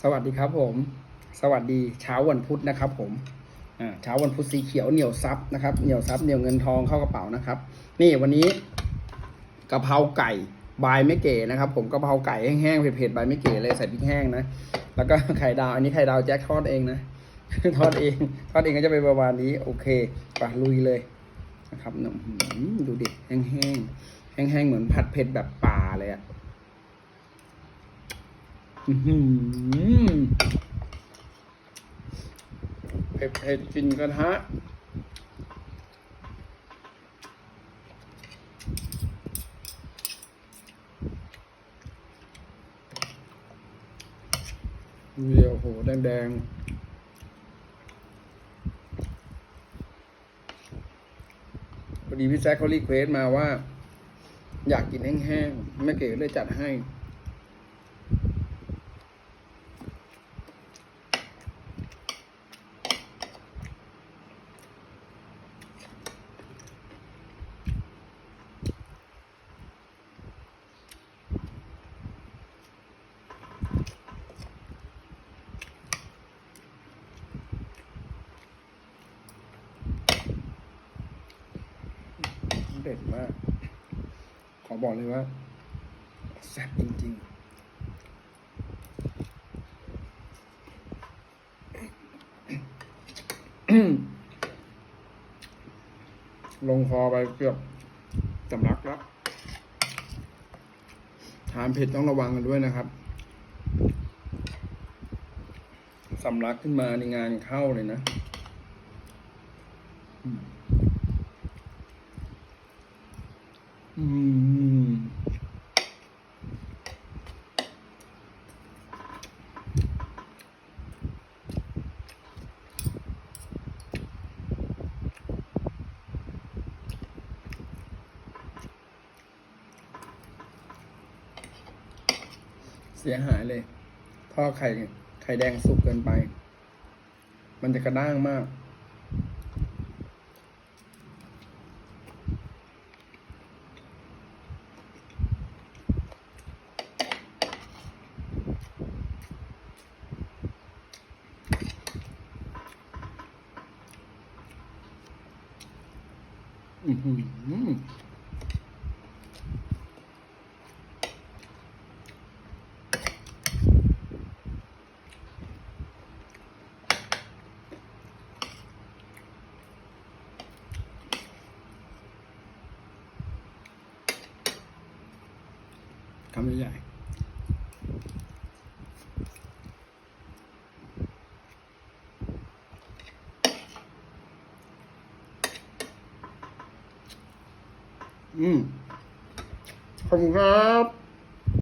สวัสดีครับผม สวัสดีเช้าวันพุธนะครับผมเช้าวันพุธสีเขียวเหนียวซับนะครับ เหนียวซับเหนียวเงินทองเข้ากระเป๋านะครับ นี่วันนี้กะเพราไก่บายไม่เก๋นะครับ ผมกะเพราไก่แห้งๆเผ็ดๆบายไม่เก๋เลยใส่พริกแห้งนะแล้วก็ไข่ดาวอันนี้ไข่ดาวแจ็คทอดเองนะทอดเองทอดเองก็จะเป็นประมาณนี้ โอเคไปลุยเลยนะครับดูดิแห้งๆแห้งๆเหมือนผัดเผ็ดแบบป่าเลยอะ เผ็ดเผ็ดกินกระทะเดียวโห แดงแดงๆพอดีพี่แซคเขารีเควสมาว่า อยากกินแห้งๆแม่เก๋เลยจัดให้ เด็ดมาก ขอบอกเลยว่าแซ่บจริงๆลงคอไปเกือบสำลักแล้วทานเผ็ดต้องระวังกันด้วยนะครับสำลักขึ้นมาในงานเข้าเลยนะ อืมเสียหายเลยทอดไข่ไข่แดงสุกเกินไป มันจะกระด้างมาก อือหือคำใหญ่ อืมขอบคุณครับ